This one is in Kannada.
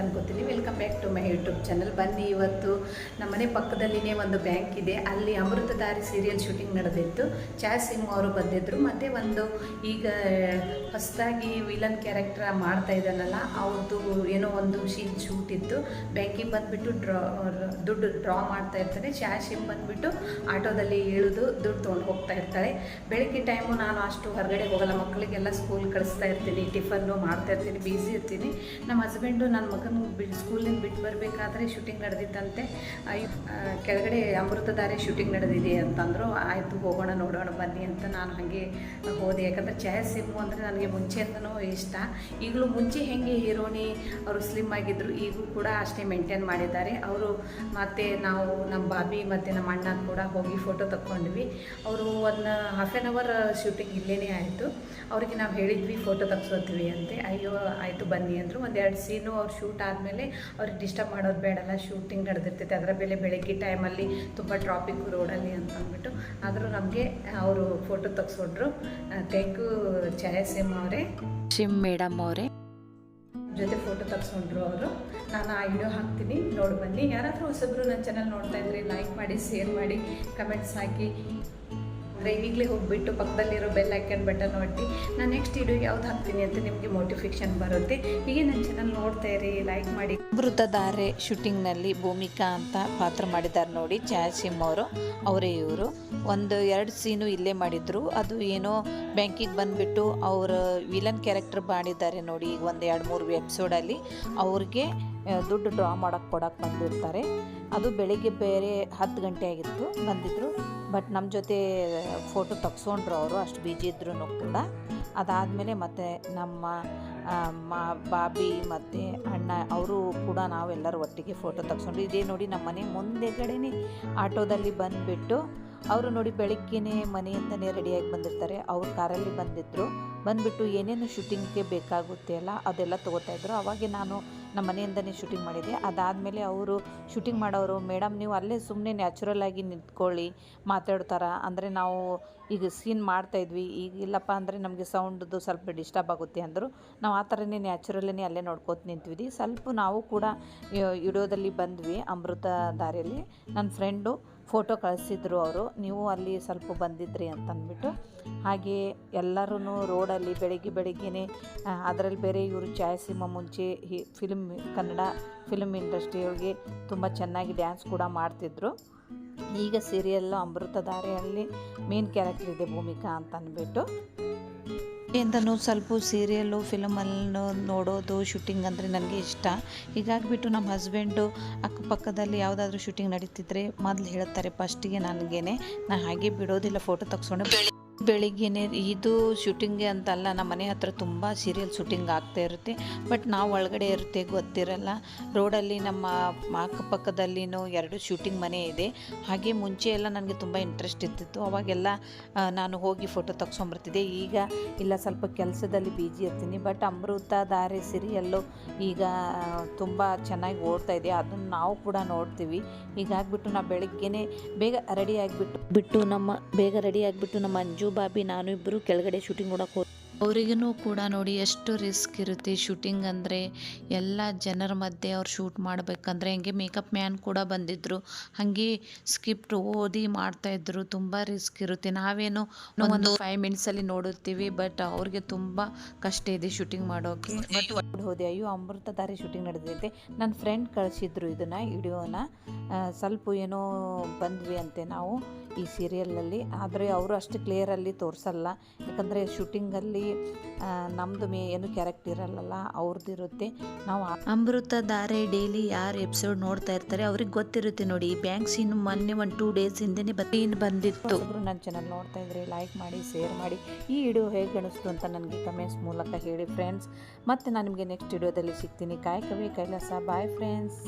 akan ಬನ್ನಿ ಇವತ್ತು ನಮ್ಮನೆ ಪಕ್ಕದಲ್ಲಿನೇ ಒಂದು ಬ್ಯಾಂಕ್ ಇದೆ. ಅಲ್ಲಿ ಅಮೃತಧಾರಿ ಸೀರಿಯಲ್ ಶೂಟಿಂಗ್ ನಡೆದಿತ್ತು. ಚಾ ಸಿಂಗ್ ಅವರು ಬಂದಿದ್ದರು ಮತ್ತು ಒಂದು ಈಗ ಹೊಸದಾಗಿ ವಿಲನ್ ಕ್ಯಾರೆಕ್ಟರ್ ಮಾಡ್ತಾ ಇದ್ದಾನಲ್ಲ ಅವ್ರದ್ದು ಏನೋ ಒಂದು ಶೀನ್ ಶೂಟ್ ಇತ್ತು. ಬ್ಯಾಂಕಿಗೆ ಬಂದುಬಿಟ್ಟು ಡ್ರಾ ದುಡ್ಡು ಡ್ರಾ ಮಾಡ್ತಾ ಇರ್ತಾನೆ. ಚಾ ಸಿಂಗ್ ಬಂದುಬಿಟ್ಟು ಆಟೋದಲ್ಲಿ ಇಳಿದು ದುಡ್ಡು ತೊಗೊಂಡು ಹೋಗ್ತಾ ಇರ್ತಾಳೆ. ಬೆಳಗ್ಗೆ ಟೈಮು ನಾನು ಅಷ್ಟು ಹೊರಗಡೆ ಹೋಗಲ್ಲ. ಮಕ್ಕಳಿಗೆಲ್ಲ ಸ್ಕೂಲ್ ಕಳಿಸ್ತಾ ಇರ್ತೀನಿ. ಟಿಫನ್ನು ಮಾಡ್ತಾ ಇರ್ತೀನಿ. ಬ್ಯುಸಿ ಇರ್ತೀನಿ. ನಮ್ಮ ಹಸ್ಬೆಂಡು ನನ್ನ ಮಗನ ಬಿಟ್ಟು ಸ್ಕೂಲಿಂದ ಬಿಟ್ಟು ಬರಬೇಕಾದ್ರೆ ಶೂಟಿಂಗ್ ನಡೆದಿತ್ತಂತೆ. ಕೆಳಗಡೆ ಅಮೃತಧಾರೆ ಶೂಟಿಂಗ್ ನಡೆದಿದೆ ಅಂತಂದರು, ಆಯಿತು ಹೋಗೋಣ ನೋಡೋಣ ಬನ್ನಿ ಅಂತ ನಾನು ಹಾಗೆ ಹೋದೆ. ಯಾಕಂದರೆ ಛಾಯಾ ಸಿಮ್ಮು ಅಂದರೆ ನನಗೆ ಮುಂಚೆಯಿಂದನೂ ಇಷ್ಟ. ಈಗಲೂ ಮುಂಚೆ ಹೆಂಗೆ ಹೀರೋನಿ ಅವರು ಸ್ಲಿಮ್ ಆಗಿದ್ದರು ಈಗೂ ಕೂಡ ಅಷ್ಟೇ ಮೇಂಟೈನ್ ಮಾಡಿದ್ದಾರೆ. ಅವರು ಮತ್ತು ನಾವು ನಮ್ಮ ಬಾಬಿ ಮತ್ತು ನಮ್ಮ ಅಣ್ಣ ಕೂಡ ಹೋಗಿ ಫೋಟೋ ತಕ್ಕೊಂಡ್ವಿ. ಅವರು ಒಂದು ಹಾಫ್ ಆನ್ ಅವರ್ ಶೂಟಿಂಗ್ ಇಲ್ಲೇ ಆಯಿತು. ಅವ್ರಿಗೆ ನಾವು ಹೇಳಿದ್ವಿ ಫೋಟೋ ತೆಗ್ಸೋತೀವಿ ಅಂತೆ. ಅಯ್ಯೋ, ಆಯಿತು ಬನ್ನಿ ಅಂದರು. ಒಂದೆರಡು ಸೀನು ಅವ್ರು ಶೂಟ್ ಆದಮೇಲೆ ಅವ್ರಿಗೆ ಡಿಸ್ಟರ್ಬ್ ಮಾಡೋದು ಬೇಡಲ್ಲ ಶೂಟಿಂಗ್ ನಡೆದಿರ್ತೈತೆ ಅದರ ಮೇಲೆ ಬೆಳಗ್ಗೆ ಟೈಮಲ್ಲಿ ತುಂಬ ಟ್ರಾಫಿಕ್ ರೋಡಲ್ಲಿ ಅಂತ ಅಂದ್ಬಿಟ್ಟು ಆದರೂ ನಮಗೆ ಅವರು ಫೋಟೋ ತೆಗ್ಸ್ಕೊಟ್ರು ಥ್ಯಾಂಕ್ ಯು ಸಿಮ್ ಅವರೇ. ಶಿಮ್ ಮೇಡಮ್ ಅವರೇ. ಜೊತೆ ಫೋಟೋ ತೆಗ್ಸ್ಕೊಂಡ್ರು ಅವರು. ನಾನು ಆ ವಿಡಿಯೋ ಹಾಕ್ತೀನಿ ನೋಡಿ ಬನ್ನಿ. ಯಾರಾದರೂ ಹೊಸಬ್ರು ನನ್ನ ಚಾನಲ್ ನೋಡ್ತಾ ಇದ್ರೆ ಲೈಕ್ ಮಾಡಿ ಶೇರ್ ಮಾಡಿ ಕಮೆಂಟ್ಸ್ ಹಾಕಿ. ಅಂದರೆ ಈಗಲೇ ಹೋಗ್ಬಿಟ್ಟು ಪಕ್ಕದಲ್ಲಿರೋ ಬೆಲ್ ಐಕನ್ ಬಟನ್ ಒತ್ತಿ, ನಾನು ನೆಕ್ಸ್ಟ್ ವಿಡಿಯೋ ಯಾವ್ದು ಹಾಕ್ತೀನಿ ಅಂತ ನಿಮಗೆ ಮೋಟಿಫಿಕೇಶನ್ ಬರುತ್ತೆ. ಹೀಗೆ ನನ್ನ ಚಾನಲ್ ನೋಡ್ತಾ ಇರಿ ಲೈಕ್ ಮಾಡಿ. ಅಮೃತಧಾರೆ ಶೂಟಿಂಗ್ನಲ್ಲಿ ಭೂಮಿಕಾ ಅಂತ ಪಾತ್ರ ಮಾಡಿದ್ದಾರೆ ನೋಡಿ ಛಾಯಾಸಿಮ್ ಅವರು. ಅವರೇ ಇವರು. ಒಂದು ಎರಡು ಸೀನು ಇಲ್ಲೇ ಮಾಡಿದ್ರು. ಅದು ಏನೋ ಬ್ಯಾಂಕಿಗೆ ಬಂದುಬಿಟ್ಟು ಅವರು ವಿಲನ್ ಕ್ಯಾರೆಕ್ಟರ್ ಮಾಡಿದ್ದಾರೆ ನೋಡಿ ಈಗ ಒಂದು ಎರಡು ಮೂರು ಎಪಿಸೋಡಲ್ಲಿ ಅವ್ರಿಗೆ ದುಡ್ಡು ಡ್ರಾ ಮಾಡೋಕ್ಕೆ ಕೊಡೋಕ್ಕೆ ಬಂದಿರ್ತಾರೆ. ಅದು ಬೆಳಿಗ್ಗೆ ಬೇರೆ ಹತ್ತು ಗಂಟೆ ಆಗಿತ್ತು ಬಂದಿದ್ದರು ಬಟ್ ನಮ್ಮ ಜೊತೆ ಫೋಟೋ ತಗ್ಸ್ಕೊಂಡ್ರು ಅವರು, ಅಷ್ಟು ಬಿಜಿ ಇದ್ರೂ ಕೂಡ. ಅದಾದಮೇಲೆ ಮತ್ತೆ ನಮ್ಮ ಮಾ, ಬಾಬಿ ಮತ್ತು ಅಣ್ಣ, ಅವರು ಕೂಡ ನಾವೆಲ್ಲರೂ ಒಟ್ಟಿಗೆ ಫೋಟೋ ತಗ್ಸ್ಕೊಂಡು ಇದೇ ನೋಡಿ ನಮ್ಮ ಮನೆ ಮುಂದೆಗಡೆನೇ ಆಟೋದಲ್ಲಿ ಬಂದುಬಿಟ್ಟು, ಅವರು ನೋಡಿ ಬೆಳಗ್ಗೆನೇ ಮನೆಯಿಂದನೇ ರೆಡಿಯಾಗಿ ಬಂದಿರ್ತಾರೆ. ಅವ್ರ ಕಾರಲ್ಲಿ ಬಂದಿದ್ದರು ಬಂದುಬಿಟ್ಟು ಏನೇನು ಶೂಟಿಂಗ್ಗೆ ಬೇಕಾಗುತ್ತೆ ಅಲ್ಲ, ಅದೆಲ್ಲ ತೊಗೋತಾ ಇದ್ರು. ಅವಾಗೆ ನಾನು ನಮ್ಮ ಮನೆಯಿಂದನೇ ಶೂಟಿಂಗ್ ಮಾಡಿದೆ. ಅದಾದಮೇಲೆ ಅವರು ಶೂಟಿಂಗ್ ಮಾಡೋರು, ಮೇಡಮ್, ನೀವು ಅಲ್ಲೇ ಸುಮ್ಮನೆ ನ್ಯಾಚುರಲ್ ಆಗಿ ನಿಂತ್ಕೊಳ್ಳಿ, ಮಾತಾಡ್ತಾರೆ? ಅಂದರೆ ನಾವು ಈಗ ಸೀನ್ ಮಾಡ್ತಾಯಿದ್ವಿ ಈಗ ಇಲ್ಲಪ್ಪ ಅಂದರೆ ನಮಗೆ ಸೌಂಡ್ದು ಸ್ವಲ್ಪ ಡಿಸ್ಟರ್ಬ್ ಆಗುತ್ತೆ ಅಂದರು. ನಾವು ಆ ಥರನೇ ನ್ಯಾಚುರಲ್ಲೇ ಅಲ್ಲೇ ನೋಡ್ಕೋತ ನಿಂತಿದ್ವಿ ಸ್ವಲ್ಪ ನಾವು ಕೂಡ ವಿಡಿಯೋದಲ್ಲಿ ಬಂದ್ವಿ ಅಮೃತ ದಾರಿಯಲ್ಲಿ. ನನ್ನ ಫ್ರೆಂಡು ಫೋಟೋ ಕಳಿಸಿದ್ರು ಅವರು. ನೀವು ಅಲ್ಲಿ ಸ್ವಲ್ಪ ಬಂದಿದ್ರಿ ಅಂತಂದ್ಬಿಟ್ಟು ಹಾಗೆ ಎಲ್ಲರೂ ರೋಡಲ್ಲಿ ಬೆಳಗ್ಗೆ ಬೆಳಗ್ಗೆನೇ ಅದರಲ್ಲಿ ಬೇರೆ ಇವರು ಛಾಯಾಸಿಂಹ ಮುಂಚೆ ಹಿ ಫಿಲ್ಮ್ ಕನ್ನಡ ಫಿಲ್ಮ್ ಇಂಡಸ್ಟ್ರಿಯವ್ರಿಗೆ ತುಂಬ ಚೆನ್ನಾಗಿ ಡ್ಯಾನ್ಸ್ ಕೂಡ ಮಾಡ್ತಿದ್ರು. ಈಗ ಸೀರಿಯಲ್ಲು ಅಮೃತಧಾರೆಯಲ್ಲಿ ಮೇನ್ ಕ್ಯಾರೆಕ್ಟರ್ ಇದೆ ಭೂಮಿಕಾ ಅಂತ ಅಂದ್ಬಿಟ್ಟು ಇಂದನೂ ಸ್ವಲ್ಪ ಸೀರಿಯಲ್ಲು ಫಿಲಮಲ್ಲಿ ನೋಡೋದು ಶೂಟಿಂಗ್ ಅಂದರೆ ನನಗೆ ಇಷ್ಟ. ಹೀಗಾಗಿಬಿಟ್ಟು ನಮ್ಮ ಹಸ್ಬೆಂಡು ಅಕ್ಕಪಕ್ಕದಲ್ಲಿ ಯಾವುದಾದ್ರೂ ಶೂಟಿಂಗ್ ನಡೀತಿದ್ರೆ ಮೊದಲು ಹೇಳ್ತಾರೆ ಫಸ್ಟಿಗೆ ನನಗೇನೆ. ನಾನು ಹಾಗೆ ಬಿಡೋದಿಲ್ಲ ಫೋಟೋ ತೆಗ್ಸ್ಕೊಂಡು ಬೆಳಿಗ್ಗೆನೆ ಇದು ಶೂಟಿಂಗ್ಗೆ ಅಂತಲ್ಲ, ನಮ್ಮ ಮನೆ ಹತ್ರ ತುಂಬ ಸೀರಿಯಲ್ ಶೂಟಿಂಗ್ ಆಗ್ತಾ ಇರುತ್ತೆ. ಬಟ್ ನಾವು ಒಳಗಡೆ ಇರುತ್ತೆ, ಗೊತ್ತಿರಲ್ಲ. ರೋಡಲ್ಲಿ ನಮ್ಮ ಅಕ್ಕಪಕ್ಕದಲ್ಲಿನೂ ಎರಡು ಶೂಟಿಂಗ್ ಮನೆ ಇದೆ. ಹಾಗೆ ಮುಂಚೆ ಎಲ್ಲ ನನಗೆ ತುಂಬ ಇಂಟ್ರೆಸ್ಟ್ ಇರ್ತಿತ್ತು. ಅವಾಗೆಲ್ಲ ನಾನು ಹೋಗಿ ಫೋಟೋ ತೆಗ್ಸ್ಕೊಂಬರ್ತಿದ್ದೆ ಈಗ ಇಲ್ಲ, ಸ್ವಲ್ಪ ಕೆಲಸದಲ್ಲಿ ಬಿಜಿ ಇರ್ತೀನಿ. ಬಟ್ ಅಮೃತ, ದಾರೆ ಸೀರಿಯಲ್ಲು ಈಗ, ತುಂಬ ಚೆನ್ನಾಗಿ ಓಡ್ತಾ ಇದೆ. ಅದನ್ನು ನಾವು ಕೂಡ ನೋಡ್ತೀವಿ. ಹೀಗಾಗ್ಬಿಟ್ಟು ನಾವು ಬೆಳಗ್ಗೆನೇ ಬೇಗ ರೆಡಿ ಆಗಿಬಿಟ್ಟು, ಬಿಟ್ಟು ನಮ್ಮ, ಬೇಗ ರೆಡಿ ಆಗಿಬಿಟ್ಟು ನಮ್ಮ ಅಂಜು ಬಾಬಿ ನಾನು ಇಬ್ಬರು ಕೆಳಗಡೆ ಶೂಟಿಂಗ್ ನೋಡಕ್ಕೆ ಹೋದ್ ಅವರಿಗೂ ಕೂಡ ನೋಡಿ ಎಷ್ಟು ರಿಸ್ಕ್ ಇರುತ್ತೆ ಶೂಟಿಂಗ್ ಅಂದರೆ. ಎಲ್ಲ ಜನರ ಮಧ್ಯೆ ಅವ್ರು ಶೂಟ್ ಮಾಡಬೇಕಂದ್ರೆ ಹಂಗೆ ಮೇಕಪ್ ಮ್ಯಾನ್ ಕೂಡ ಬಂದಿದ್ದರು ಹಾಗೆ ಸ್ಕಿಪ್ಟ್ ಓದಿ ಮಾಡ್ತಾಯಿದ್ರು ತುಂಬ ರಿಸ್ಕ್ ಇರುತ್ತೆ. ನಾವೇನು ಒಂದು ಫೈವ್ ಮಿನಿಟ್ಸಲ್ಲಿ ನೋಡುತ್ತೀವಿ ಬಟ್ ಅವ್ರಿಗೆ ತುಂಬ ಕಷ್ಟ ಇದೆ ಶೂಟಿಂಗ್ ಮಾಡೋಕ್ಕೆ ಬಟ್ ಹೋದೆ ಅಯ್ಯೋ ಅಮೃತಧಾರೆ ಶೂಟಿಂಗ್ ನಡೆದೈತೆ. ನನ್ನ ಫ್ರೆಂಡ್ ಕಳಿಸಿದ್ರು ಇದನ್ನು ವಿಡಿಯೋನ. ಸ್ವಲ್ಪ ಏನೋ ಬಂದ್ವಿ ಅಂತೆ ನಾವು. ಈ ಸೀರಿಯಲಲ್ಲಿ ಆದರೆ ಅವರು ಅಷ್ಟು ಕ್ಲಿಯರಲ್ಲಿ ತೋರಿಸಲ್ಲ. ಯಾಕಂದರೆ ಶೂಟಿಂಗಲ್ಲಿ ನಮ್ಮದು ಮೇ, ಏನು ಕ್ಯಾರೆಕ್ಟ್ ಇರಲ್ಲ ಅವ್ರದ್ದು ಇರುತ್ತೆ. ನಾವು ಅಮೃತ ಧಾರೆ ಡೈಲಿ ಯಾರು ಎಪಿಸೋಡ್ ನೋಡ್ತಾ ಇರ್ತಾರೆ, ಅವ್ರಿಗೆ ಗೊತ್ತಿರುತ್ತೆ ನೋಡಿ. ಈ ಬ್ಯಾಂಕ್ ಸೀನ್ ಮೊನ್ನೆ ಒಂದು ಟೂ ಡೇಸ್ ಹಿಂದೆನೇ ಬತ್ತೀನು ಬಂದಿತ್ತು. ನನ್ನ ಚಾನಲ್ ನೋಡ್ತಾ ಇದ್ರೆ ಲೈಕ್ ಮಾಡಿ ಶೇರ್ ಮಾಡಿ. ಈ ವಿಡಿಯೋ ಹೇಗೆ ಅನಿಸ್ತು ಅಂತ ನನಗೆ ಕಮೆಂಟ್ಸ್ ಮೂಲಕ ಹೇಳಿ ಫ್ರೆಂಡ್ಸ್ ಮತ್ತು ನಾನು ನಿಮಗೆ ನೆಕ್ಸ್ಟ್ ವಿಡಿಯೋದಲ್ಲಿ ಸಿಗ್ತೀನಿ. ಕಾಯಕವೇ ಕೈಲಾಸ. Bye friends